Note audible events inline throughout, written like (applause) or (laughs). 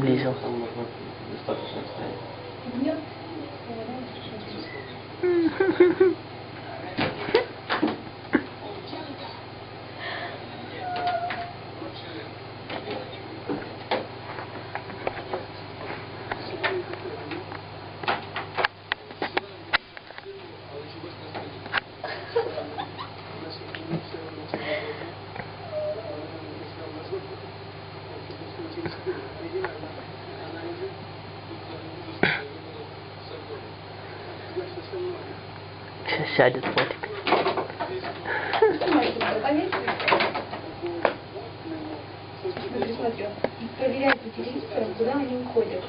Подойди. Я приблизил. Там можно достаточно стоять. Сейчас сядет фотик. Снимай, чтобы повесили. Смотри, смотри. И проверяй по телевизору, куда они уходят.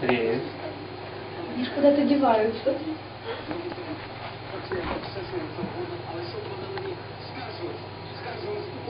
Привет. Они ж куда-то деваются.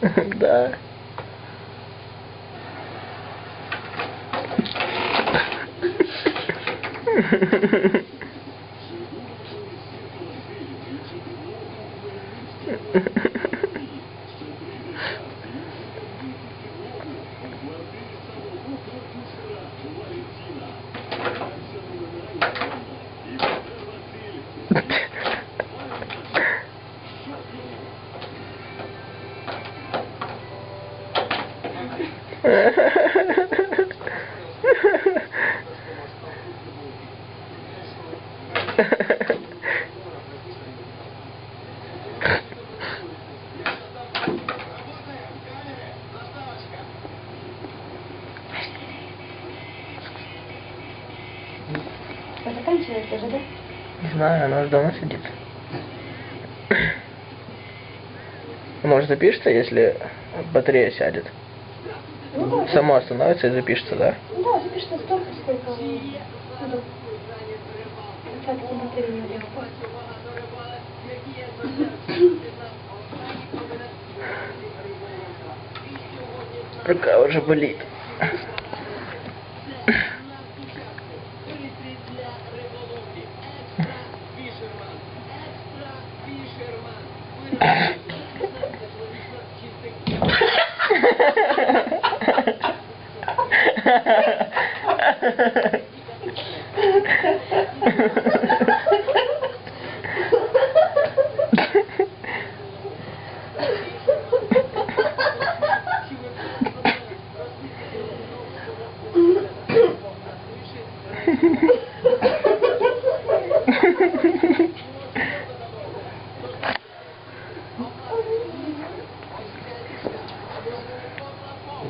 (laughs) Что они (laughs) Да. Заканчивается же, да? Не знаю, она уже давно сидит. Может запишется, если батарея сядет? Ну да, Само остановится и запишется, да? да, запишется столько, сколько делал? Рука уже болит. Это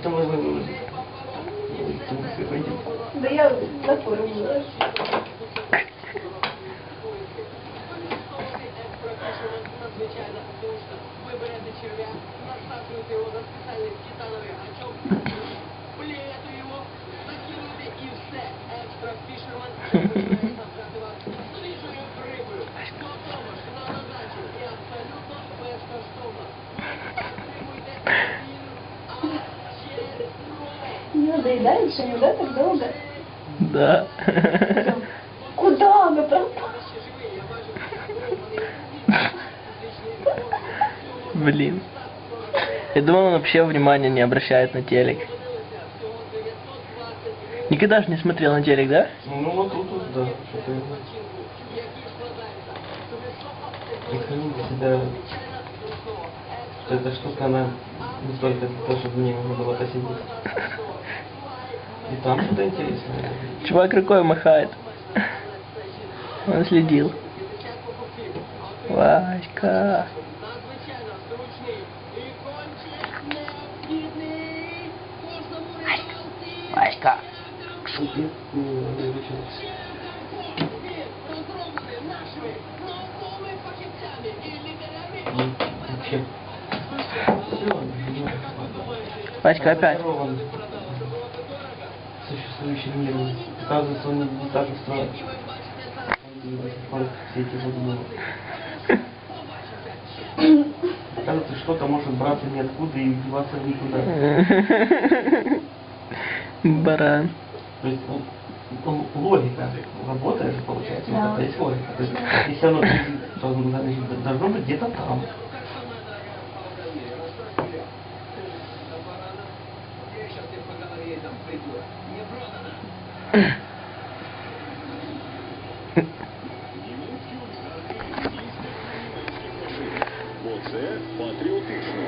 можно выложить. Это не пригодится. Да я на форуме. Не надоедает же, не да, так долго? Да. Куда она пропала? Блин. Я думал, он вообще внимания не обращает на телек. Никогда же не смотрел на телек, да? Ну вот тут, вот, да, для себя, что эта штука, она не только для того, чтобы мне можно было посидеть. И там что-то интересное. Чувак рукой махает. Он следил. Васька. Васька. Шутки. Не выручилось. Существующим миром. Оказывается, он не так устроен. Все эти задумывал. Оказывается, что-то может браться ниоткуда и деваться в никуда. Баран. То есть ну, ну, логика работает получается. Да. Вот это есть логика. То есть, если оно то должно быть где-то там. Оце патріотично.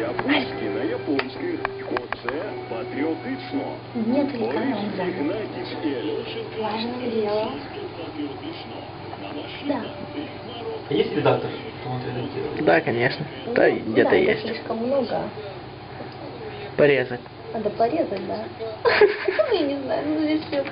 Японське на японських. Оце патріотично. Нет ли Борис канала? Ігнатіч і Альошин Важное дело. патріотично. На нашій Да. нації народ. А есть редактор, кто вот редактирует? Да, конечно. Да, Ну, где-то да, это есть. слишком много. Порезать. Надо порезать, да? (laughs) Я не знаю, ну здесь все.